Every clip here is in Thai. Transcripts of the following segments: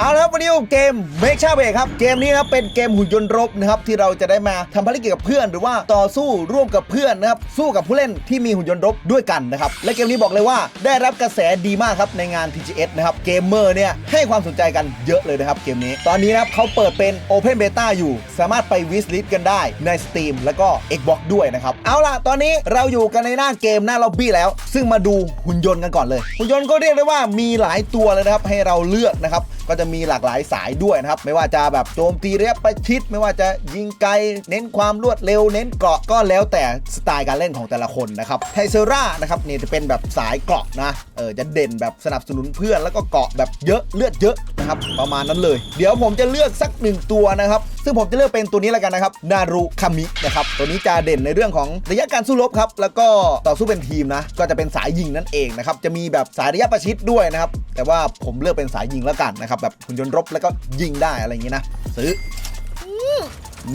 เอาละครับวันนี้เกม Make ชาเบครับเกมนี้นะครับเป็นเกมหุ่นยนต์รบนะครับที่เราจะได้มาทำภารกิจกับเพื่อน หรือว่าต่อสู้ร่วมกับเพื่อนนะครับสู้กับผู้เล่นที่มีหุ่นยนต์รบด้วยกันนะครับและเกมนี้บอกเลยว่าได้รับกระแสดีมากครับในงาน TGS นะครับเกมเมอร์เนี่ยให้ความสนใจกันเยอะเลยนะครับเกมนี้ ตอนนี้นะครับเขาเปิดเป็น Open Beta อยู่ สามารถไปวิสลิ t กันได้ใน Steam แล้วก็ Xbox ด้วยนะครับเอาล่ะตอนนี้เราอยู่กันในหน้าเกมหน้าล็อบบี้แล้ว ซึ่งมาดูหุ่นยนต์กันก่อนเลย หุ่นยนต์ก็เรียกได้ว่ามีหลายตัวเลยนะครับให้เราเลือกนะครับ ก็จะมีหลากหลายสายด้วยนะครับ ไม่ว่าจะแบบโจมตีเรียบประชิด ไม่ว่าจะยิงไกล เน้นความรวดเร็ว เน้นเกราะก็แล้วแต่สไตล์การเล่นของแต่ละคนนะครับไทเซร่านะครับเนี่ยจะเป็นแบบสายเกราะนะเออจะเด่นแบบสนับสนุนเพื่อนแล้วก็เกาะแบบเยอะเลือดเยอะนะครับประมาณนั้นเลย เดี๋ยวผมจะเลือกสักหนึ่งตัวนะครับ ซึ่งผมจะเลือกเป็นตัวนี้แล้วกันนะครับนารุคามินะครับตัวนี้จะเด่นในเรื่องของระยะการสู้รบครับแล้วก็ต่อสู้เป็นทีมนะก็จะเป็นสายยิงนั่นเองนะครับจะมีแบบสายระยะประชิดด้วยนะครับแต่ว่าผมเลือกเป็นสายยิงแล้วกันนะครับแบบหุ่นยนต์รบแล้วก็ยิงได้อะไรอย่างนี้นะซื้อ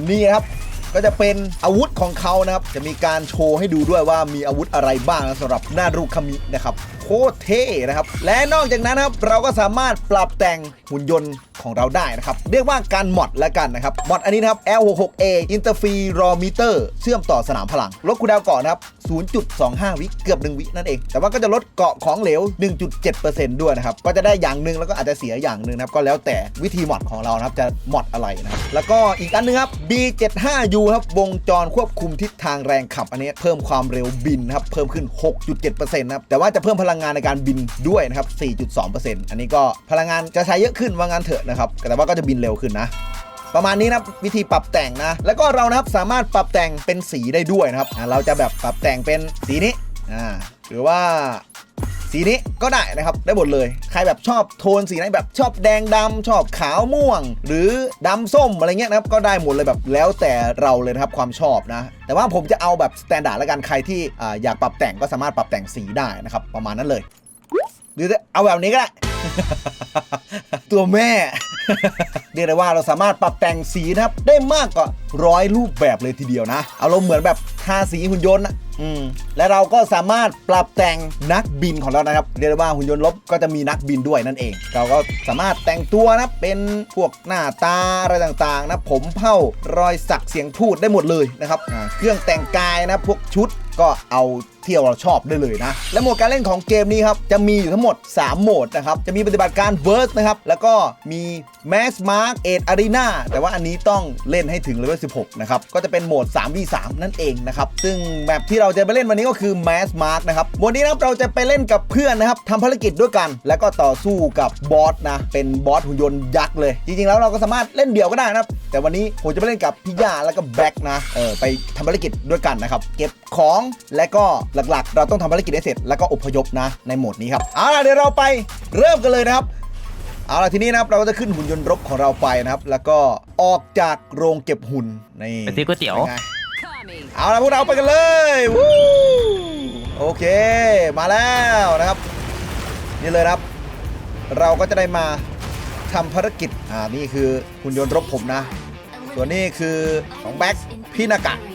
นี่ครับก็จะเป็นอาวุธของเขานะครับ จะมีการโชว์ให้ดูด้วยว่ามีอาวุธอะไรบ้างสำหรับนารุคามินะครับโคตรเท่นะครับ และนอกจากนั้นนะครับเราก็สามารถปรับแต่งหุ่นยนต์ของเราได้นะครับ เรียกว่าการมอดและกันนะครับมอดอันนี้นะครับ L66A Interferometer เชื่อมต่อสนามพลัง ลดคูดาวก่อนนะครับ 0.25 วิเกือบ 1 วินั่นเอง แต่ว่าก็จะลดเกาะของเหลว 1.7%ด้วยนะครับ ก็จะได้อย่างหนึ่งแล้วก็อาจจะเสียอย่างหนึ่งนะครับ ก็แล้วแต่วิธีมอดของเรานะครับจะมอดอะไรนะครับแล้วก็อีกอันหนึงครับ B75U ครับวงจรควบคุมทิศทางแรงขับ อันนี้เพิ่มความเร็วบินนะครับเพิ่มขึ้น 6.7%นะครับแต่ว่าจะเพิ่มพลังังงานในการบินด้วยนะครับ 4.2%อันนี้ก็พลังงานจะใช้เยอะขึ้นว่างั้นเถอะนะครับ แต่ว่าก็จะบินเร็วขึ้นนะประมาณนี้นะวิธีปรับแต่งนะ แล้วก็เรานะครับสามารถปรับแต่งเป็นสีได้ด้วยนะครับเราจะแบบปรับแต่งเป็นสีนี้อ่าหรือว่า สีนี้ก็ได้นะครับได้หมดเลย ใครแบบชอบโทนสีไหนแบบชอบแดงดำชอบขาวม่วง หรือดำส้มอะไรเงี้ยนะครับก็ได้หมดเลยแบบแล้วแต่เราเลยนะครับความชอบนะแต่ว่าผมจะเอาแบบสแตนดาร์ดละกันใครที่อยากปรับแต่งก็สามารถปรับแต่งสีได้นะครับประมาณนั้นเลย หรือเอาแบบนี้ก็ได้ ตัวแม่ เรียกได้ว่าเราสามารถปรับแต่งสีนะครับ ได้มากกว่าร้อยรูปแบบเลยทีเดียวนะเอารมณ์เหมือนแบบทาสีหุ่นยนต์นะอืมและเราก็สามารถปรับแต่งนักบินของเรานะครับ เรียกได้ว่าหุ่นยนต์ลบก็จะมีนักบินด้วยนั่นเอง เราก็สามารถแต่งตัวนะเป็นพวกหน้าตาอะไรต่างๆนะผมเผ้ารอยสักเสียงพูดได้หมดเลยนะครับอ่าเครื่องแต่งกายนะพวกชุดก็เอาเที่ยวเราชอบได้เลยนะ และโหมดการเล่นของเกมนี้ครับ จะมีอยู่ทั้งหมด 3 โหมดนะครับ จะมีปฏิบัติการ Burst นะครับ แล้วก็มี Mass Mark 8 Arena แต่ว่าอันนี้ต้องเล่นให้ถึงเลเวล 16 นะครับ ก็จะเป็นโหมด 3v3 นั่นเองนะครับ ซึ่งแมปที่เราจะไปเล่นวันนี้ก็คือ Mass Mark นะครับโหมดนี้นะครับเราจะไปเล่นกับเพื่อนนะครับทำภารกิจด้วยกัน แล้วก็ต่อสู้กับบอสนะ เป็นบอสหุ่นยนต์ยักษ์เลย จริงๆ แล้วเราก็สามารถเล่นเดี่ยวก็ได้นะครับ แต่วันนี้ผมจะไปเล่นกับพี่ย่าแล้วก็แบ็คนะ เออไปทำภารกิจด้วยกันนะครับ เก็บของและก็หลักๆ เราต้องทำภารกิจให้เสร็จแล้วก็อพยพนะในโหมดนี้ครับเอาล่ะเดี๋ยวเราไปเริ่มกันเลยนะครับเอาล่ะทีนี้นะครับเราก็จะขึ้นหุ่นยนต์รบของเราไปนะครับ แล้วก็ออกจากโรงเก็บหุ่นนี่ไปซื้อก๋วยเตี๋ยวป็นไงเอาล่ะพวกเราไปกันเลยวู้โอเค มาแล้วนะครับ นี่เลยนะครับ เราก็จะได้มาทำภารกิจอ่านี่คือหุ่นยนต์รบผมนะ ส่วนนี้คือของแบ็คพี่นากะนะ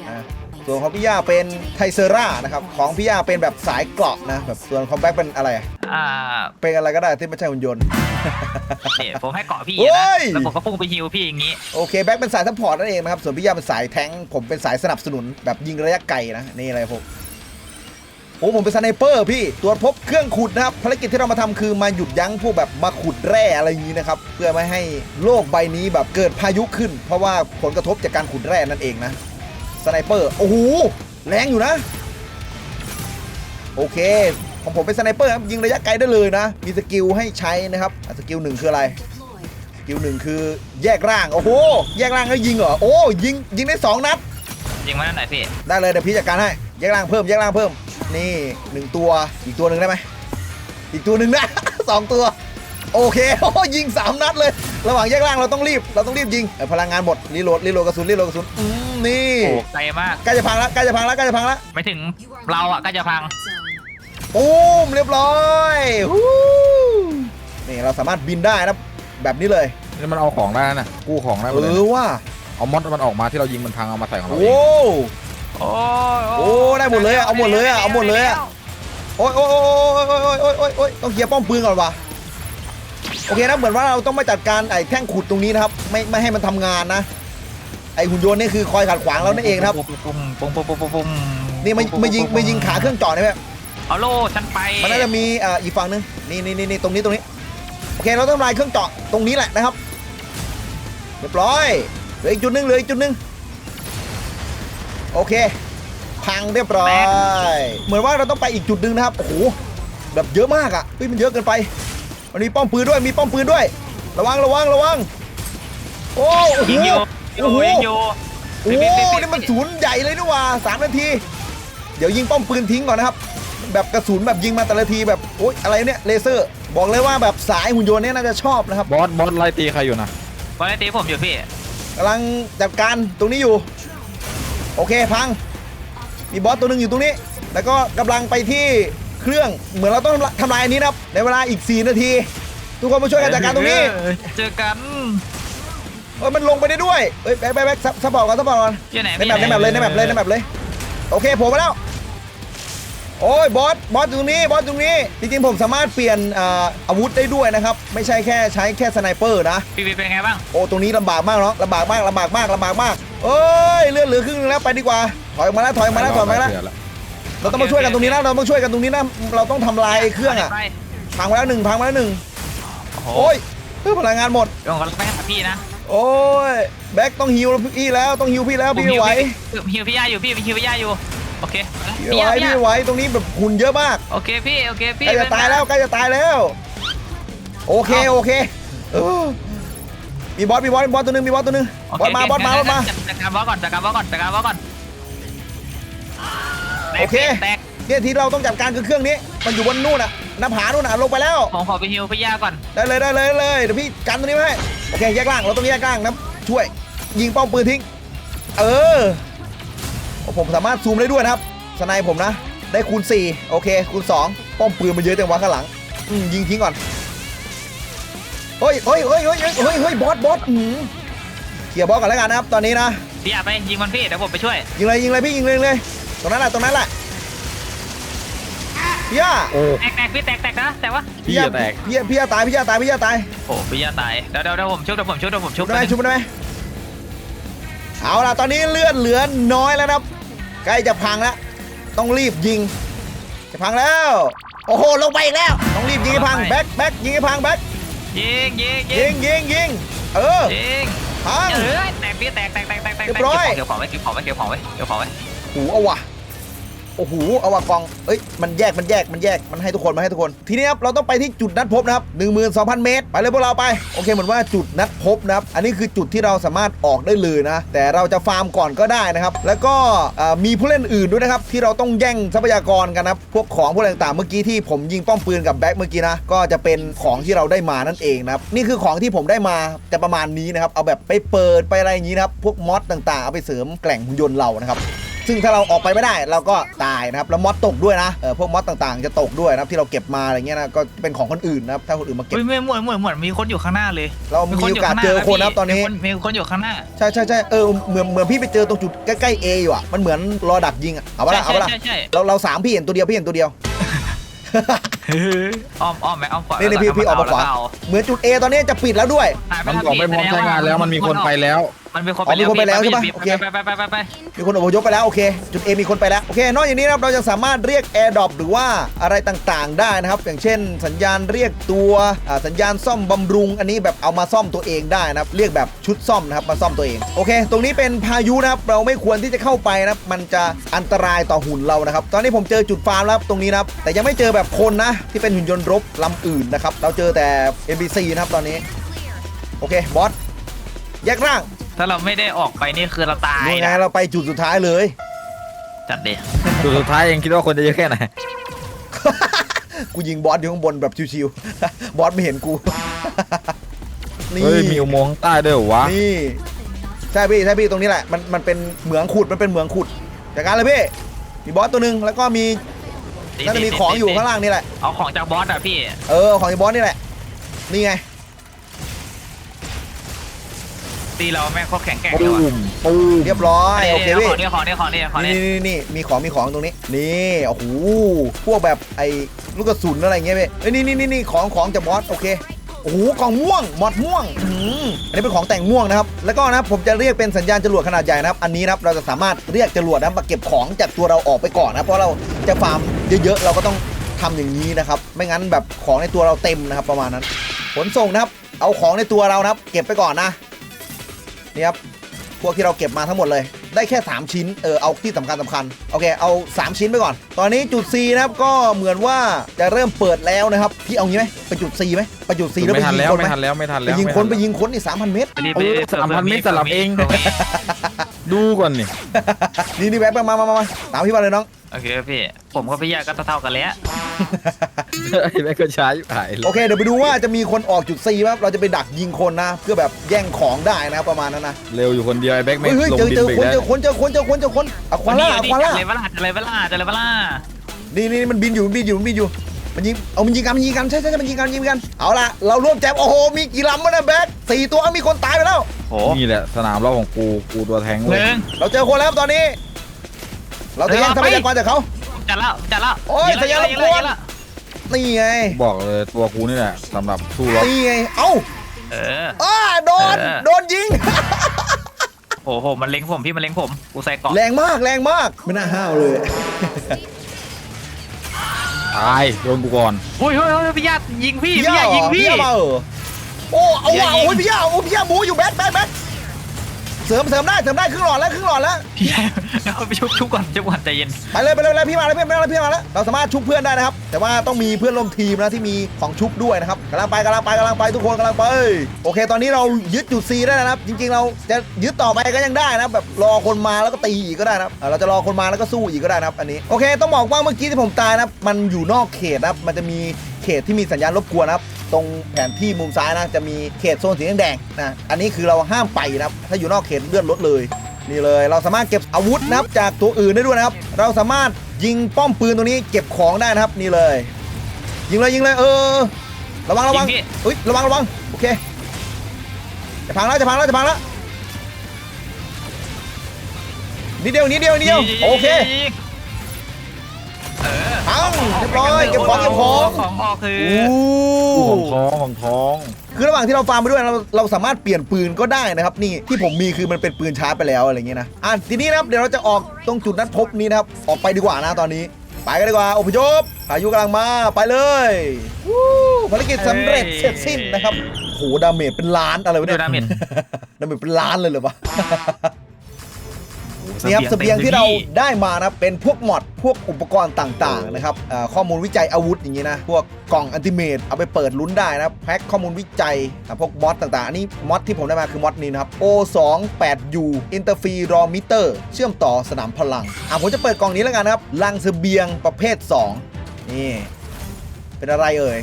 ส่วนของพี่ย่าเป็นไทเซรานะครับของพี่ย่าเป็นแบบสายเกราะนะแบบส่วนของแบ็คเป็นอะไรอะอ่าเป็นอะไรก็ได้ที่ไม่ใช่หุ่นยนต์เดี๋ยวผมให้เกาะพี่เฮ้นะยแล้วผมก็พุ่งไปฮิวพี่อย่างนี้ โอเคแบ็คเป็นสายซัพพอร์ตนั่นเองนะครับส่วนพี่ย่าเป็นสายแทงค์ผมเป็นสายสนับสนุนแบบยิงระยะไกลนะนี่อะไรผมโอ้ผมเป็นสไนเปอร์พี่ตรวจพบเครื่องขุดนะครับภารกิจที่เรามาทำคือมาหยุดยั้งพวกแบบมาขุดแร่อะไรอย่างนี้นะครับเพื่อไม่ให้โลกใบนี้แบบเกิดพายุขึ้น เพราะว่าผลกระทบจากการขุดแร่นั่นเองนะ สไนเปอร์โอ้โหแรงอยู่นะ โอเคของผมเป็นสไนเปอร์ครับยิงระยะไกลได้เลยนะ มีสกิลให้ใช้นะครับอะสกิลหนึ่งคืออะไรสกิลหนึ่งคือแยกร่างโอ้โหแยกร่างแล้วยิงเหรอโอ้ยิงยิงได้สองนัดยิงมาหน่อยพี่ได้เลยเดี๋ยวพี่จัดการให้แยกร่างเพิ่มแยกร่างเพิ่มนี่หนึ่งตัวอีกตัวหนึ่งได้ไหมอีกตัวหนึ่งนะสองตัว โอเคยิง 3 นัดเลย ระหว่างแยกล่างเราต้องรีบ เราต้องรีบยิงพลังงานหมดรีโหลดรีโหลดกระสุนรีโหลดกระสุนอืมนี่โอ้ไกมากใกล้จะพังแล้วใกล้จะพังแล้วใกล้จะพังแล้วไปถึงเราอะกล้จะพัง ปุ้มเรียบร้อยนี่เราสามารถบินได้นะแบบนี้เลยนี่มันเอาของได้นะกู้ของได้หมดเอลยอนะว่าเอามอดมันออกมาที่เรายิงมันพังเอามาใส่ของเราโอ้ โอ้โอ้ได้หมดเลยอะเอาหมดเลยอะเอาหมดเลยอะ โอ้ยโอ้ยโอ้ยโอ้ยโอ้ยโอ้ยต้องเกียร์ป้อมปืนก่อนวะ โอเคนะเหมือนว่าเราต้องมาจัดการไอ้แท่งขุดตรงนี้นะครับ ไม่ไม่ให้มันทำงานนะ ไอ้หุ่นยนต์นี่คือคอยขัดขวางเรานั่นเองนะครับ ปุ้มปุ้มปุ้มปุ้มปุ้มปุ้มปุ้มนี่มามายิงมายิงขาเครื่องเจาะได้ไหมเอาโล่ฉันไปมันน่าจะมีอ่าอีกฝั่งหนึงนี่นี่นี่นี่ตรงนี้ตรงนี้ โอเคเราต้องทำลายเครื่องเจาะตรงนี้แหละนะครับ เรียบร้อย เหลืออีกจุดหนึงเหลืออีกจุดหนึงโอเค พังเรียบร้อย เหมือนว่าเราต้องไปอีกจุดหนึ่งนะครับ โอ้โห แบบเยอะมากอะเฮ้ยมันเยอะเกินไป มันมีป้อมปืนด้วยมีป้อมปืนด้วย ระวังระวังระวังโอ้โหยิงอยู่โอ้โหยิงอยู่โอ้โหนี่มันศูนย์ใหญ่เลยนี่หว่าสามนาที เดี๋ยวยิงป้อมปืนทิ้งก่อนนะครับ แบบกระสุนแบบยิงมาแต่ละทีแบบโอ๊ยอะไรเนี่ยเลเซอร์ บอกเลยว่าแบบสายหุ่นยนต์เนี่ยน่าจะชอบนะครับบอสบอสไล่ตีใครอยู่นะบอลตีผมอยู่พี่กำลังจัดการตรงนี้อยู่ โอเคพัง มีบอสตัวหนึ่งอยู่ตรงนี้ แล้วก็กำลังไปที่ เครื่องเหมือนเราต้องทำลายอันนี้นะครับในเวลาอีก 4 นาที ทุกคนมาช่วยกันจัดการตรงนี้เออเจอกันเออมันลงไปได้ด้วยเอ้ยแบ๊กแบ๊กแบ๊กซับซัพพอร์ตก่อนซัพพอร์ตก่อนอยู่ไหนในแมปในแมปเลยในแมปเลยในแมปเลย โอเคผมมาแล้ว โอ้ยบอสบอสอยู่ตรงนี้บอสตรงนี้ จริงๆผมสามารถเปลี่ยนอ่าอาวุธได้ด้วยนะครับ ไม่ใช่แค่ใช้แค่สไนเปอร์นะพี่พี่เป็นไงบ้างโอ้ตรงนี้ลำบากมากเนาะลำบากมากลำบากมากลำบากมากเอ้ยเลือดเหลือครึ่งนึงแล้วไปดีกว่าถอยออกมาแล้วถอยออกมาแล้วถอยออกมาแล้ว เสียละเราต้องมาช่วยกันตรงนี้นะเราต้องช่วยกันตรงนี้นะเราต้องทำลายเครื่องอะไปพังไปแล้วหนึ่งพังไปแล้วหนึ่งโอ้โหโอ้ยเฮ้ยพลังงานหมดเดี๋ยวผมก็ไปหาพี่นะโอ้ยแบ็คต้องฮิวพี่แล้วต้องฮิวพี่แล้วพี่ไม่ไหวผมฮิวพี่ย่าอยู่พี่ฮิวพี่ย่าอยู่โอเคพี่ไม่ไหวพี่ไม่ไหวตรงนี้แบบหุ่นเยอะมากโอเคพี่โอเคพี่ใกล้จะตายแล้วใกล้จะตายแล้วโอเคโอเคเออมีบอสมีบอสมีบอสตัวหนึงมีบอสตัวหนึงโบอสมาบอสมาบอสมาจัดการบอสก่อนจัดการบอสก่อนจัดการบอสก่อนแตก โอเค แตกเนี่ยที่เราต้องจัดการคือเครื่องนี้ มันอยู่บนนู่นน่ะหน้าผานู่นน่ะลงไปแล้ว ผมขอไปฮิวพี่ย่าก่อนได้เลยได้เลยได้เลยเดี๋ยวพี่กันตัวนี้ไว้ให้โอเคแยกล่างเราต้องแยกล่างนะช่วย ยิงเป้าปืนทิ้ง เออโอ้ผมสามารถซูมได้ด้วยนะครับสไนป์ผมนะได้คูณ 4 โอเค คูณ 2 ป้อมปืนมันเยอะจังวะข้างหลังอืมยิงทิ้งก่อนเฮ้ยเฮ้ยเฮ้ยเฮ้ยเฮ้ยเฮ้ยเฮ้ยบอสบอสอืมเคลียร์บอสกันแล้วกันนะครับตอนนี้นะพี่ย่าไปยิงมันพี่เดี๋ยวผมไปช่วยยิงเลยยิงเลยพี่ยิงเลยยิงเลย ตรงนั้นแหละตรงนั้นแหละพี่ย่าโอ้ แตกแตกพี่แตกแตกนะแต่ว่าพี่จะแตก พี่ย่าพี่ย่าตายพี่ย่าตายพี่ย่าตายโอ้พี่ย่าตายเดี๋ยวเดี๋ยวเดี๋ยวผมชุบเดี๋ยวผมชุบเดี๋ยวผมชุชุบบได้ไหมชุบได้ไหมเอาล่ะตอนนี้เลือดเหลือน้อยแล้วนะครับใกล้จะพังแล้วต้องรีบยิง จะพังแล้ว โอ้โหลงไปอีกแล้ว ต้องรีบยิงให้พังแบ็คแบ็คยิงให้พังแบ็คยิงยิงยิงยิงยิงเออยิงพัง เออแตกพี่แตกแตกแตกแตกแตกเรียบร้อย เก็บของไว้เก็บของไว้เก็บของไว้เก็บของไว้ หูเอาว่ะโอ้โหเอาว่ะกองเอ้ยมันแยกมันแยกมันแยกมันให้ทุกคนมันให้ทุกคน ทีนี้ครับเราต้องไปที่จุดนัดพบนะครับ12,000 เมตร ไปเลยพวกเราไปโอเคเหมือนว่าจุดนัดพบนะครับอันนี้คือจุดที่เราสามารถออกได้เลยนะ แต่เราจะฟาร์มก่อนก็ได้นะครับ แล้วก็มีผู้เล่นอื่นด้วยนะครับที่เราต้องแย่งทรัพยากรกันนะพวกของพวกอะไรต่างๆเมื่อกี้ที่ผมยิงป้อมปืนกับแบ็คเมื่อกี้นะก็จะเป็นของที่เราได้มานั่นเองนะครับนี่คือของที่ผมได้มาจะประมาณนี้นะครับเอาแบบไปเปิดไปอะไรอย่างนี้นะครับพวกมอดต่างๆเอาไปเสริมแกล่งหุ่นยนต์เรานะครับ ซึ่งถ้าเราออกไปไม่ได้เราก็ตายนะครับแล้วมอดตกด้วยนะเออพวกมอดต่างๆ จะตกด้วยนะครับที่เราเก็บมาอะไรเงี้ยนะก็เป็นของคนอื่นนะครับถ้าคนอื่นมาเก็บอุ้ยไม่เหมือนเหมือนเหมือนมีคนอยู่ข้างหน้าเลยเรามีโอกาสเจอคนนะครับตอนนี้มีคนอยู่ข้างหน้าใช่ใช่ใช่เออเหมือนเหมือนพี่ไปเจอตรงจุดใกล้ๆเออยู่อะมันเหมือนรอดักยิงอะเอาปะละเอาปะละใช่ใช่ใช่เราเราสามพี่เห็นตัวเดียวพี่เห็นตัวเดียวอ้อมอ้อมไหมอ้อมขวานี่นี่พี่พี่ออกมาขวาแล้วเหมือนจุด A ตอนนี้จะปิดแล้วด้วย หายไปมันแล้วออกไม่พร้อมใช้งานแล้วมันมีคนไปแล้ว มันมีคนอ๋อมีคนไปแล้วใช่ปะพี่โอเคไปไปไปไปไปมีคนอพยพไปแล้วโอเค จุด A มีคนไปแล้วโอเค นอกจากนี้นะครับเราจะสามารถเรียก Air d r o p หรือว่าอะไรต่างๆ ได้นะครับ อย่างเช่น สัญญาณเรียกตัวอ่าสัญญาณซ่อมบำรุง อันนี้แบบเอามาซ่อมตัวเองได้นะครับ เรียกแบบชุดซ่อมนะครับมาซ่อมตัวเองโอเค ตรงนี้เป็นพายุนะครับเราไม่ควรที่จะเข้าไปนะครับมันจะอันตรายต่อหุ่นเรานะครับ ตอนนี้ผมเจอจุดฟาร์มแล้วครับตรงนี้นะครับแต่ยังไม่เจอแบบคนนะ ที่เป็นหุ่นยนต์รบลำอื่นนะครับเราเจอแต่ NPC นะครับตอนนี้โอเคบอสแยกร่าง ถ้าเราไม่ได้ออกไปนี่คือเราตายนี่ไงนะเราไปจุดสุดท้ายเลย จัดดิจุดสุดท้ายเองคิดว่าคนจะเยอะแค่ไหน กูยิงบอสอยู่ข้างบนแบบชิวๆ บอสไม่เห็นกู นี่ เฮ้ยมีอุโมงค์ใต้ด้วยเหรอวะนี่ใช่พี่ใช่พี่ตรงนี้แหละ มันมันเป็นเหมืองขุดมันเป็นเหมืองขุดจากการเลยพี่ มีบอสตัวหนึ่งแล้วก็มีน่าจะมีของอยู่ข้างล่างนี่แหละ เอาของจากบอสอะพี่ เออของไอ้บอสนี่แหละ นี่ไง ตีเราแม่งโคตรแข็งแกร่งเลปูยว่ะมปูมเรียบร้อยโอเคนี่พี่ของนี่ของนี่ของนี่ของนี่นี่นี่นี่มีของมีของตรงนี้นี่โอ้โหพวกแบบไอ้ลูกกระสุนอะไรเงี้ยพี่เอ้ยนี่นี่นี่นี่ของของจากบอสโอเคโอ้โหกล่องม่วงหมอดม่วงอืมอันนี้เป็นของแต่งม่วงนะครับ แล้วก็นะครับผมจะเรียกเป็นสัญญาณจรวดขนาดใหญ่นะครับ อันนี้นะครับเราจะสามารถเรียกจรวดนะครับมาเก็บของจากตัวเราออกไปก่อนนะเพราะเราจะฟาร์มเยอะๆเราก็ต้องทำอย่างนี้นะครับ ไม่งั้นแบบของในตัวเราเต็มนะครับประมาณนั้น ขนส่งนะครับ เอาของในตัวเรานะครับ เก็บไปก่อนนะ นี่ครับพวกที่เราเก็บมาทั้งหมดเลย ได้แค่ 3 ชิ้น เออ เอาที่สำคัญสำคัญ โอเค เอา 3 ชิ้นไปก่อน ตอนนี้จุด C นะครับ ก็เหมือนว่าจะเริ่มเปิดแล้วนะครับ พี่เอางี้ไหมไปจุด C ไหมไปจุด C แล้วไปไม่ทันยิงแล้วคนไหไม่มทันแล้ว ไม่ทันไปแล้วยิงคน ไปม่ทัยิงคนนี่3,000เมตรรีบเออเผื่อสามพันผื่เมตรสลับเองผื่ดูก่อนนี่ นี่นี่แวะมามามามาตามพี่มาเลยน้อง โอเคพี่ ผมกับพี่ยาก็เท่าๆกันแล้ว ไอ้แม่งก็ช้าอยู่หายเลโอยเคเดี๋ยวไปดูว่าจะมีคนออกจุด C ครับเราจะไปดักยิงคนนะ เพื่อแบบแย่งของได้นะครับประมาณนั้นนะเร็วอยู่คนเดียวไอ้แบ็คไม่เฮ้ยเฮ้ยลงเจอดินเจอไปคนได้เจอคนเจอคนเจอคนเจอคนอะควาล่าอะควาล่าจะเลยเวลาจะเลยเวลาจะเลยเวลานี่นี่มันบินอยู่มันบินอยู่มันบินอยู่มันยิงเอามันยิงกันมันยิงกันใช่ใช่ใช่มันยิงกันยิงกันเอาละเราร่วมแจมโอ้โหมีกี่ลำวะเนี่ยแบ็คสี่ตัวมีคนตายไปแล้ว โหนี่แหละสนามรอบของกูกูตัวแทงหเลยนึ่ง เราเจอคนแล้วครับตอนนี้ เราจะแย่งทรัพยากรจากเขา จัดแล้วจัดแล้วโอ้ยงแล้วสัญญาณรบกวน ยิงแล้ นี่ไงบอกเลยตัวกูนี่แหละสำหรับสู้รบนี่ไงเอ้าเออ อ้าโดนเออ โดนยิง โอ้โห มันเล็งผมพี่มันเล็งผม กูใส่เกาะแรงมากแรงมากไม่น่าห้าวเลย ตายโดนกูก่อนโอ้ยเฮ้ยเฮ้ยพี่ยายิงพี่พี่พี่ยาย่ายิงพี่ พี่ย่ามาเออโอ้เอาว่ะพี่ย่ายิงโอ้ยพี่ย่าโอ้ยพี่ย่าบูอยู่แบ็คแบ็คแบ็ค เสริมเสริมได้เสริมได้ครึ่งหลอดแล้วครึ่งหลอดแล้วพี่ยาเอาไปชุบชุบก่อนชุบก่อนใจเย็นไปเลยไปเลยไปเลยพี่มาแล้วพี่มาแล้วพี่มาแล้วเราสามารถชุบเพื่อนได้นะครับ แต่ว่าต้องมีเพื่อนร่วมทีมนะที่มีของชุบด้วยนะครับกำลังไปกำลังไปกำลังไปทุกคนกำลังไปโอเค ตอนนี้เรายึดจุด C ได้แล้วนะครับ จริงๆ เราจะยึดต่อไปก็ยังได้นะแบบรอคนมาแล้วก็ตีอีกก็ได้นะครับอ่าเราจะรอคนมาแล้วก็สู้อีกก็ได้นะครับอันนี้โอเค ต้องบอกว่าเมื่อกี้ที่ผมตายนะครับมันอยู่นอกเขตนะครับมันจะมีเขตที่มีสัญญาณรบกวนนะครับ ตรงแผนที่มุมซ้ายนะจะมีเขตโซนสีแดงๆนะอันนี้คือเราห้ามไปนะครับถ้าอยู่นอกเขตเลื่อนรถเลยนี่เลย เราสามารถเก็บอาวุธนะครับจากตัวอื่นได้ด้วยนะครับ เราสามารถยิงป้อมปืนตัวนี้เก็บของได้นะครับนี่เลย ยิงเลยยิงเลยเออ ระวังระวังยิงพี่เฮ้ยระวังระวังโอเคจะพังแล้วจะพังแล้วจะพังแล้วนิดเดียวนิดเดียวนิดเดียวโอเคเอ อพังเรียบร้อยเก็บของเก็บของ ของออกคืออู้ของท้องของท้อง คือระหว่างที่เราฟาร์มไปด้วยเราเราสามารถเปลี่ยนปืนก็ได้นะครับ นี่ที่ผมมีคือมันเป็นปืนชาร์จไปแล้วอะไรอย่างเงี้ยนะอะทีนี้นะครับเดี๋ยวเราจะออกตรงจุดนัดพบนี้นะครับออกไปดีกว่านะตอนนี้ ไปกันดีกว่าอพยพพายุกำลังมาไปเลยวู้ภารกิจสำเร็จเสร็จสิ้นนะครับโหดาเมจเป็นล้านอะไรวะดูเนี่ยดาเมจ ดาเมจเป็นล้านเลยเหรอวะ นี่ครับเสบียงที่เราได้มานะเป็นพวกมอดพวกอุปกรณ์ต่างๆนะครับเอ่อข้อมูลวิจัยอาวุธอย่างนี้นะพวกกล่องอันติเมตเอาไปเปิดลุ้นได้นะแพ็คข้อมูลวิจัยอะพวกมอดต่างๆอันนี้มอดที่ผมได้มาคือมอดนี้นะครับ O28U Interferometer เชื่อมต่อสนามพลังอะผมจะเปิดกล่องนี้แล้วกันนะครับลังเสบียงประเภท 2 นี่ เป็นอะไรเอ่ย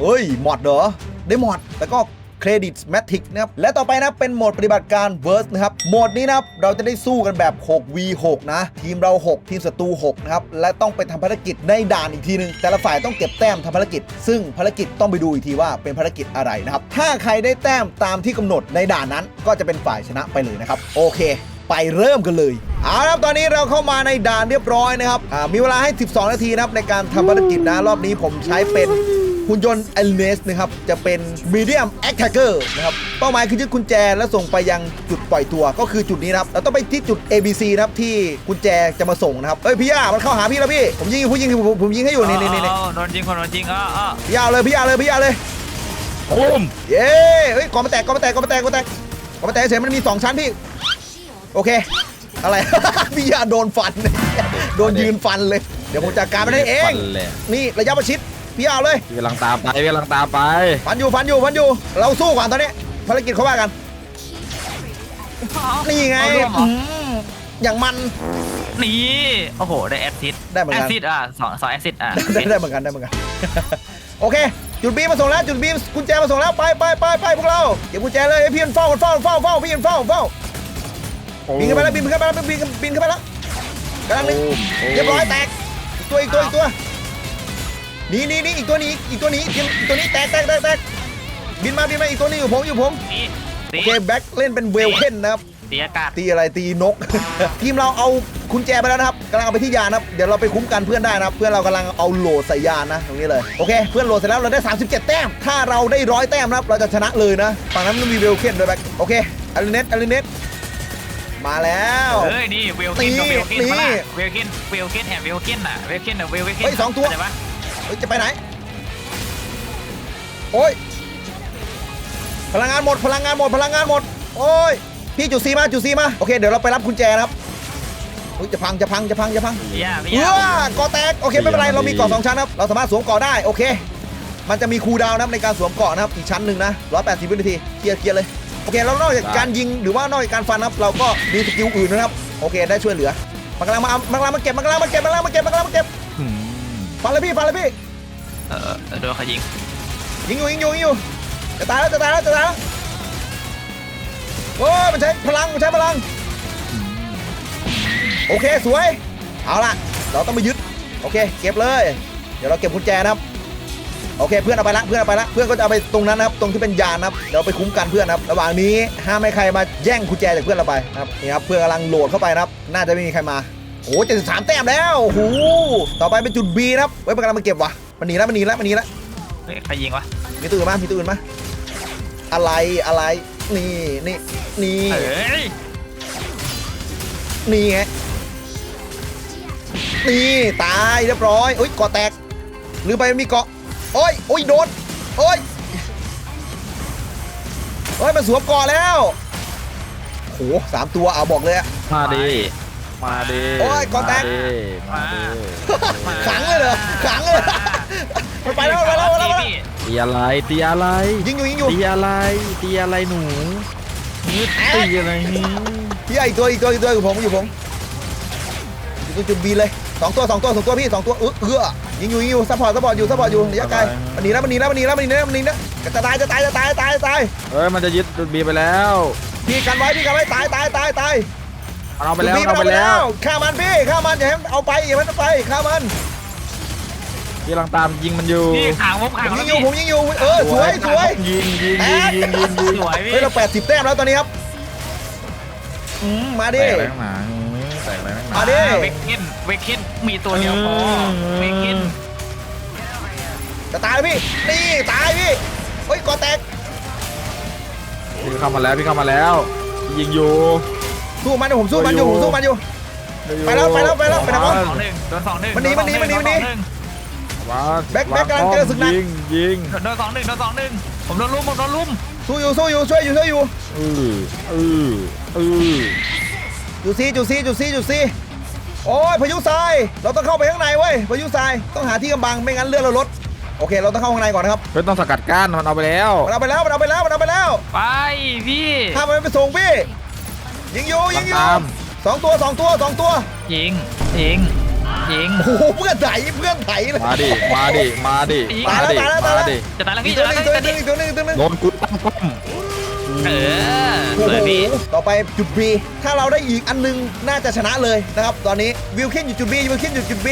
เฮ้ยมอดเหรอได้มอดแล้วก็ เครดิตแมทริกนะครับ และต่อไปนะเป็นโหมดปฏิบัติการเวิร์สนะครับ โหมดนี้นะครับเราจะได้สู้กันแบบ 6v6 นะ ทีมเรา 6 ทีมศัตรู6นะครับ และต้องไปทำภารกิจในด่านอีกทีหนึง แต่ละฝ่ายต้องเก็บแต้มทำภารกิจ ซึ่งภารกิจต้องไปดูอีกทีว่าเป็นภารกิจอะไรนะครับ ถ้าใครได้แต้มตามที่กำหนดในด่านนั้น ก็จะเป็นฝ่ายชนะไปเลยนะครับ โอเค ไปเริ่มกันเลยเอาละครับตอนนี้เราเข้ามาในด่านเรียบร้อยนะครับมีเวลาให้ 12 นาทีนะครับในการทำภารกิจนะรอบนี้ผมใช้เป็น หุ่นยนต์เอลเนสนะครับจะเป็นมีเดียมแอคแทกเกอร์นะครับเป้าหมายคือยึดกุญแจและส่งไปยังจุดปล่อยตัวก็คือจุดนี้นะครับเราต้องไปที่จุด ABC นะครับที่กุญแจจะมาส่งนะครับเฮ้ยพี่ย่ามันเข้าหาพี่แล้วพี่ผมยิงผู้ยิงผมผมยิงให้อยู่นี่นี่นี่นี่อ๋อโดนยิงคนโดนยิงอ๋ออ๋อพี่ย่าเลยพี่ย่าเลยพี่ย่าเลยโคมเย้เฮ้ยกองมาแตกกองมาแตกกองมาแตกกองมาแตกกองมาแตกเฉยมันมีสองชั้นพี่โอเค อะไรพี่ยาโดนฟันโดนยืนฟันเลยเดี๋ยวผมจัดการมันให้เองฟันแหละนี่ระยะประชิด พี่ยาเอาเลยพี่กำลังตามไปพี่กำลังตามไปฟันอยู่ฟันอยู่ฟันอยู่ เราสู้ก่อนตอนนี้ภารกิจเขาว่ากันนี่ไงเอาร่วมเหรออื มอย่างมันนี่โอ้โห ได้แอดซิดได้เหมือนแอกัดนซิดอะสองสองแอดซิดอะได้ได้เหมือนกันได้เหมือนกัน โอเค จุดบีมาส่งแล้วจุดบีกุญแจมาส่งแล้วไปไปไปไปพวกเราเก็บกุญแจเลยให้พี่มันเฝ้าเฝ้าเฝ้าเฝ้าพี่มันเฝ้าเฝ้าบินขึ้นไปแล้วบินขึ้นไปแล้วบินขึ้นบินขึ้นไปแล้วกำลังนึงโอ้มเรียบร้อยแตกอีกตัวอีกตัวอีกตัว นี่นี่นี่อีกตัวนี้อีกตัวนี้อีกตัวนี้แตกแตกแตกแตกบินมาบินมาอีกตัวนี้อยู่ผมอยู่ผมนี่โอเคแบ็คเล่นเป็นเวลเคนนะครับ ตีอากาศตีอะไรตีนก ทีมเราเอากุญแจไปแล้วนะครับกำลังเอาไปที่ยานนะครับเดี๋ยวเราไปคุ้มกันเพื่อนได้นะครับ เพื่อนเรากำลังเอาโหลดใส่ยานนะตรงนี้เลยโอเค เพื่อนโหลดเสร็จแล้วเราได้ 37 แต้ม ถ้าเราได้ร้อยแต้มนะครับเราจะชนะเลยนะฝั่งนั้นมันมีเวลเคนด้วยแบ็คโอเคอลิเนตอลิเนตมาแล้วเฮ้ยนี่เวลคินกับนี่เวลคินนี่มาละเวลคินเวลคินแอนเวลคินอะเวลคินอะเวลคินเฮ้ยสองตัวเข้าใจปะ เฮ้ยจะไปไหน โอ้ย พลังงานหมด พลังงานหมด พลังงานหมด โอ้ย พี่จุดซีมา จุดซีมา โอเค เดี๋ยวเราไปรับกุญแจนะครับเฮ้ยจะพัง จะพัง จะพัง จะพังพี่ย่าพี่เอย่าอก่อแตก โอเค ไม่เป็นไร เรามีเกาะสองชั้นครับ เราสามารถสวมเกาะได้ โอเค มันจะมีคูลดาวน์นะครับในการสวมเกาะนะครับ อีกชั้นหนึ่งนะ180วินาที เคลียร์เคลียร์เลย โอเค แล้วนอกจากการยิงหรือว่านอกจากการฟันนะครับ เราก็มีสกิลอื่นนะครับ โอเค ได้ช่วยเหลือมันกำลังมาเอามันกำลังมาเก็บมันกำลังมาเก็บมันกำลังมาเก็บมันกำลังมาเก็บ อืมฟันเลยพี่ฟันเลยพี่เออเออโดนเขายิงยิงอยู่ยิงอยู่ยิงอยู่จะตายแล้วจะตายแล้วจะตายแล้วโอ้ยมันใช้พลังมันใช้พลัง โอเคสวย เอาล่ะ เราต้องไปยึด โอเค เก็บเลย เดี๋ยวเราเก็บกุญแจนะครับ โอเค เพื่อนเอาไปละเพื่อนเอาไปละเพื่อนก็จะเอาไปตรงนั้นนะครับ ตรงที่เป็นยานนะครับเดี๋ยวไปคุ้มกันเพื่อนนะครับ ระหว่างนี้ห้ามให้ใครมาแย่งกุญแจจากเพื่อนเราไปนะครับนี่ครับเพื่อนกำลังโหลดเข้าไปนะครับ น่าจะไม่มีใครมา โอ้เจ็ดสิบสามแต้มแล้วโอ้โหต่อไปเป็นจุด B นะครับเว้ยมันกำลังมาเก็บว่ะมันหนีแล้วมันหนีแล้วมันหนีแล้วเฮ้ยใครยิงวะมีตัวอื่นมั้ยมีตัวอื่นมั้ยอะไรอะไรนี่นี่นี่เฮ้ยนี่ไงนี่ตายเรียบร้อยโอ้ยเกาะแตกหรือไปมันมีเกาะโอ้ยโอ้ยโดนโอ้ยโอ้ยมันสวมเกาะแล้วโหสามตัวเอาบอกเลยอะมาดิ มาดิโอ้ยก่อนแตก มาดิขังเลยเหรอขังเลยเหรอมันไปแล้วไปแล้วไปแล้วไปแล้วพี่ตีอะไรตีอะไรยิงอยู่ยิงอยู่ตีอะไรตีอะไรหนูนี่ตีอะไรนี่พี่อีกตัวอีกตัวอีกตัวอยู่ผมอยู่ผมอยู่ตรงจุดบีเลยสองตัวสองตัวสองตัวพี่สองตัวเออเออยิงอยู่ยิงอยู่ซัพพอร์ตซัพพอร์ตอยู่ซัพพอร์ตอยู่ระยะไกลมันหนีแล้วมันหนีแล้วมันหนีแล้วมันหนีแล้วมันหนีแล้วจะตายจะตายจะตายจะตายจะตายเฮ้ยมันจะยึดดุดบีไปแล้วพี่กันไว้พี่กันไว้ตายตายตายตายมัน เอาไปแล้วพี่มันเอาไปแล้วฆ่ามันพี่ฆ่ามันอย่าให้มันเอาไปอย่าให้มันไปฆ่ามันพี่กำลังตามยิงมันอยู่พี่ขังผมผขังมแล้ยิวงอยู่พี่ผมยิงอยู่เออสวยสวย ยิงยิงยิงยิงยิงยิงสวยพี่เฮ้ยเรา80แต้มแล้วตอนนี้ครับอืมมาดิ แตกแรงหนาแตกแรงหนามาดิ เวกเคนเวกเคนมีตัวเดียวพอเวกเคนจะตายแล้วพี่ นี่ตายพี่ เฮ้ยก่อแตก พี่เข้ามาแล้วพี่เข้ามาแล้ว ยิงอยู่ สู้มันอยู่ผมสู้มันอยู่ผมสู้มันอยู่ ไปแล้วไปแล้วไปแล้วไปแล้ว สองหนึ่งโดนสองหนึ่งมันหนีมันหนีมันหนีมันหนี ว้าแบ็คแบ็คกำลังเจอศึกหนัก ยิงยิงโดนสองหนึ่งโดนสองหนึ่งผมโดนลุมผมโดนลุมสู้อยู่สู้อยู่ช่วยอยู่ช่วยอยู่เออเออเออจุดซีจุดซีจุดซีจุดซีโอ้ยพายุทรายเราต้องเข้าไปข้างในเว้ยพายุทรายต้องหาที่กำบังไม่งั้นเลือดเราลดโอเค เราต้องเข้าข้างในก่อนนะครับเฮ้ยต้องสกัดกั้นมันเอาไปแล้วมันเอาไปแล้วมันเอาไปแล้วมันเอาไปแล้วไปพี่ถ้ามันไม่ไปส่งพี่ ยิงอยู่ยิงอยู่ตาม สองตัวสองตัวสองตัวยิงยิงยิง โอ้โหเพื่อนไถเพื่อนไถเลย มาดิ มาดิ มาดิ มาดิ ตายแล้วตายแล้วมาดิ จะตายแล้วอีพี่กจะตัวหตายนึงแล้วอีกตัวหนึงอีกตัวหนึงอีกตัวหนึงโดนกูตั้งป้อมเออโอ้สวยโหพี่ต่อไปจุด B ถ้าเราได้อีกอันนึงน่าจะชนะเลยนะครับตอนนี้วิวคินอยู่จุด B วิวคินอยู่จุด B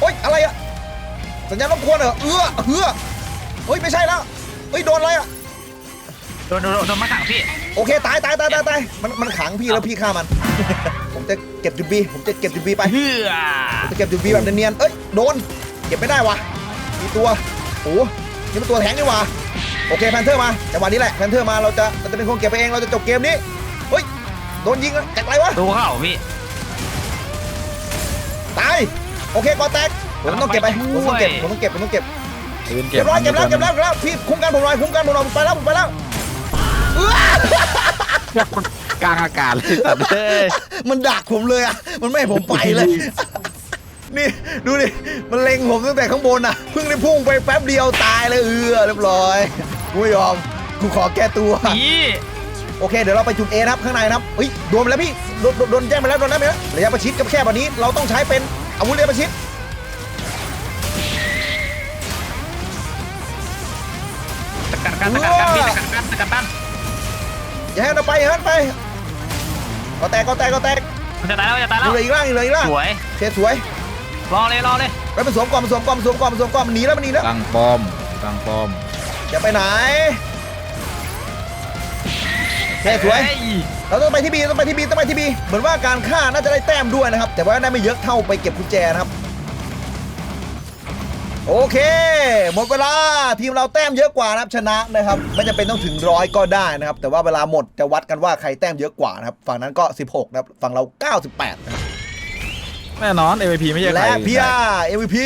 โอ๊ยอะไรอะสัญญาณรบกวนเหรอเอื้อเอื้อเฮ้ยไม่ใช่แล้วเฮ้ยโดนอะไรอะโดนโดนโดนมาขังพี่โอเคตายตายตายตายตายมันมันขังพี่แล้วพี่ฆ่ามัน ผมจะเก็บจุด B ผมจะเก็บจุด B ไปเฮือจะเก็บจุด B แบบเนียนๆเอ้ยโดนเก็บไม่ได้วะมีตัวโอ้นี่มันตัวแทงนี่หว่าโอเคแพนเทอร์มาจังหวะนี้แหละแพนเทอร์มาเราจะเราจะเป็นคนเก็บไปเองเราจะจบเกมนี้เฮ้ยโดนยิงแล้วจากอะไรวะดูเข้าพี่ตายโอเคก่อนแตกผมต้องเก็บไปผมต้องเก็บผมต้องเก็บผมต้องเก็บปืนเก็เก็บบร้อยเก็บแล้วเก็บแล้วเก็บแล้วพี่คุ้มกันผมหน่อยคุ้มกันผมหน่อยผมไปแล้วผมไปแล้วอื้อ กลางอากาศเลยสัตว์เอ้ยมันดักผมเลยอะ มันไม่ให้ผมไปเลย นี่ดูดิ มันเล็งผมตั้งแต่ข้างบนอะ เพิ่งได้พุ่งไปแป๊บเดียวตายเลยเออเรียบร้อย กูไม่ยอม กูขอแก้ตัวพี่โอเค เดี๋ยวเราไปจุด A นะครับ ข้างในนะครับเฮ้ยโดนไปแล้วพี่ โดนโดนโดนแจ้งไปแล้ว โดนได้ไหมแล้วระยะประชิดกับแค่แบบนี้ เราต้องใช้เป็นอาวุธระยะประชิดสกัดกันสกัดกั อย่าให้มันไปอย่าให้มันไปก็แตกก็แตกก็แตกมันจะตายแล้วจะตายอแล้วยู่เลยอีกล่างอยู่เลยอีกล่างสวยโอเคสวยรอเลยรอเลยไปมันสวมก่อนมันสวมก่อนมันสวมก่อนมันสวมก่อนมันหนีแล้วมันหนีแล้วตั้งป้อมตั้งป้อมจะไปไหนแค่สวยเฮ้เราต้องไปที่บีต้องไปที่บีต้องไปที่บีเหมือนว่าการฆ่าน่าจะได้แต้มด้วยนะครับ แต่ว่าได้ไม่เยอะเท่าไปเก็บกุญแจนะครับ โอเค หมดเวลาทีมเราแต้มเยอะกว่านะครับชนะนะครับไม่จำเป็นต้องถึงร้อยก็ได้นะครับ แต่ว่าเวลาหมดจะวัดกันว่าใครแต้มเยอะกว่านะครับ ฝั่งนั้นก็ 16 นะครับ ฝั่งเรา 98 นะครับแน่นอน MVP ไม่ใช่ใครและพีอาร์ MVP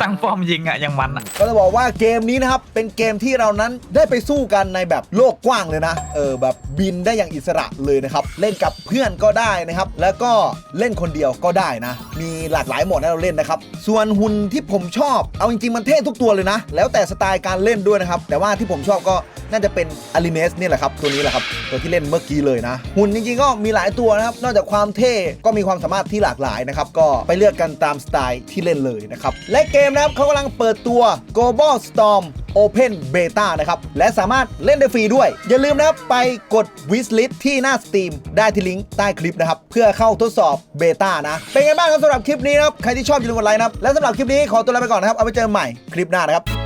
ตั้งป้อมยิงอะยังมันอะก็จะบอกว่าเกมนี้นะครับเป็นเกมที่เรานั้นได้ไปสู้กันในแบบโลกกว้างเลยนะเออแบบบินได้อย่างอิสระเลยนะครับเล่นกับเพื่อนก็ได้นะครับ แล้วก็เล่นคนเดียวก็ได้นะ มีหลากหลายโหมดให้เราเล่นนะครับ ส่วนหุ่นที่ผมชอบ เอาจริงๆมันเท่ทุกตัวเลยนะ แล้วแต่สไตล์การเล่นด้วยนะครับ แต่ว่าที่ผมชอบก็น่าจะเป็นอลิเนสนี่แหละครับ ตัวนี้แหละครับ ตัวที่เล่นเมื่อกี้เลยนะ หุ่นจริงๆก็มีหลายตัวนะครับ นอกจากความเท่ก็มีความสามารถที่หลากหลายนะครับก็ไปเลือกกันตามสไตล์ที่เล่นเลยนะครับ และเกมนะครับเขากำลังเปิดตัว Global Storm Open Beta นะครับ และสามารถเล่นได้ฟรีด้วย อย่าลืมนะครับ ไปกด wishlist ที่หน้า Steam ได้ที่ลิงก์ใต้คลิปนะครับ เพื่อเข้าทดสอบเบต้านะ เป็นไงบ้างครับสำหรับคลิปนี้นะครับ ใครที่ชอบอย่าลืมกดไลค์นะครับ และสำหรับคลิปนี้ขอตัวลาไปก่อนนะครับ เอาไปเจอกันใหม่คลิปหน้านะครับ